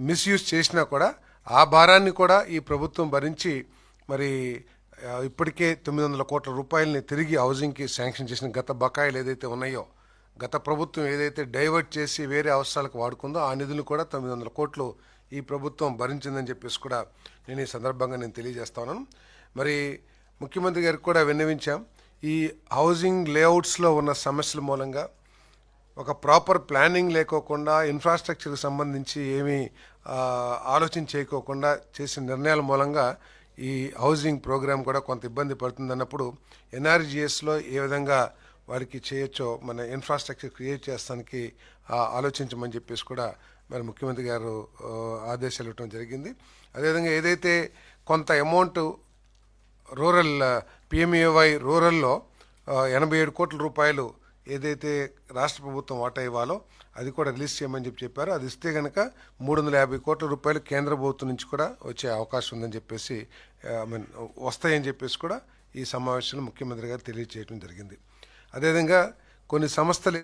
Misuse చేసినా కూడా ఆ భారాన్ని కూడా ఈ ప్రభుత్వం భరించి మరి ఇప్పటికే తొమ్మిది వందల కోట్ల రూపాయలని తిరిగి హౌసింగ్కి శాంక్షన్ చేసిన గత బకాయిలు ఏదైతే ఉన్నాయో గత ప్రభుత్వం ఏదైతే డైవర్ట్ చేసి వేరే అవసరాలకు వాడుకుందో ఆ నిధులు కూడా తొమ్మిది వందల కోట్లు ఈ ప్రభుత్వం భరించిందని చెప్పేసి కూడా నేను ఈ సందర్భంగా నేను తెలియజేస్తా ఉన్నాను. మరి ముఖ్యమంత్రి గారికి కూడా విన్నవించాం. ఈ హౌసింగ్ లేఅవుట్స్లో ఉన్న సమస్యల మూలంగా ఒక ప్రాపర్ ప్లానింగ్ లేకోకుండా ఇన్ఫ్రాస్ట్రక్చర్కి సంబంధించి ఏమీ ఆలోచన చేయకోకుండా చేసిన నిర్ణయాల మూలంగా ఈ హౌసింగ్ ప్రోగ్రామ్ కూడా కొంత ఇబ్బంది పడుతుంది అన్నప్పుడు ఎన్ఆర్జిఎస్లో ఏ విధంగా వారికి చేయొచ్చో మన ఇన్ఫ్రాస్ట్రక్చర్ క్రియేట్ చేస్తానికి ఆలోచించమని చెప్పేసి కూడా మరి ముఖ్యమంత్రి గారు ఆదేశాలు ఇవ్వడం జరిగింది. అదేవిధంగా ఏదైతే కొంత అమౌంట్ రూరల్ పిఎంఏవై రూరల్లో ఎనభై ఏడు కోట్ల రూపాయలు ఏదైతే రాష్ట్ర ప్రభుత్వం వాటా ఇవ్వాలో అది కూడా రిలీజ్ చేయమని చెప్పి చెప్పారు. అది ఇస్తే కనుక మూడు వందల యాభై కోట్ల రూపాయలు కేంద్ర ప్రభుత్వం నుంచి కూడా వచ్చే అవకాశం ఉందని చెప్పేసి ఐ మీన్ వస్తాయని చెప్పేసి కూడా ఈ సమావేశంలో ముఖ్యమంత్రి గారు తెలియజేయడం జరిగింది. అదేవిధంగా కొన్ని సంస్థలు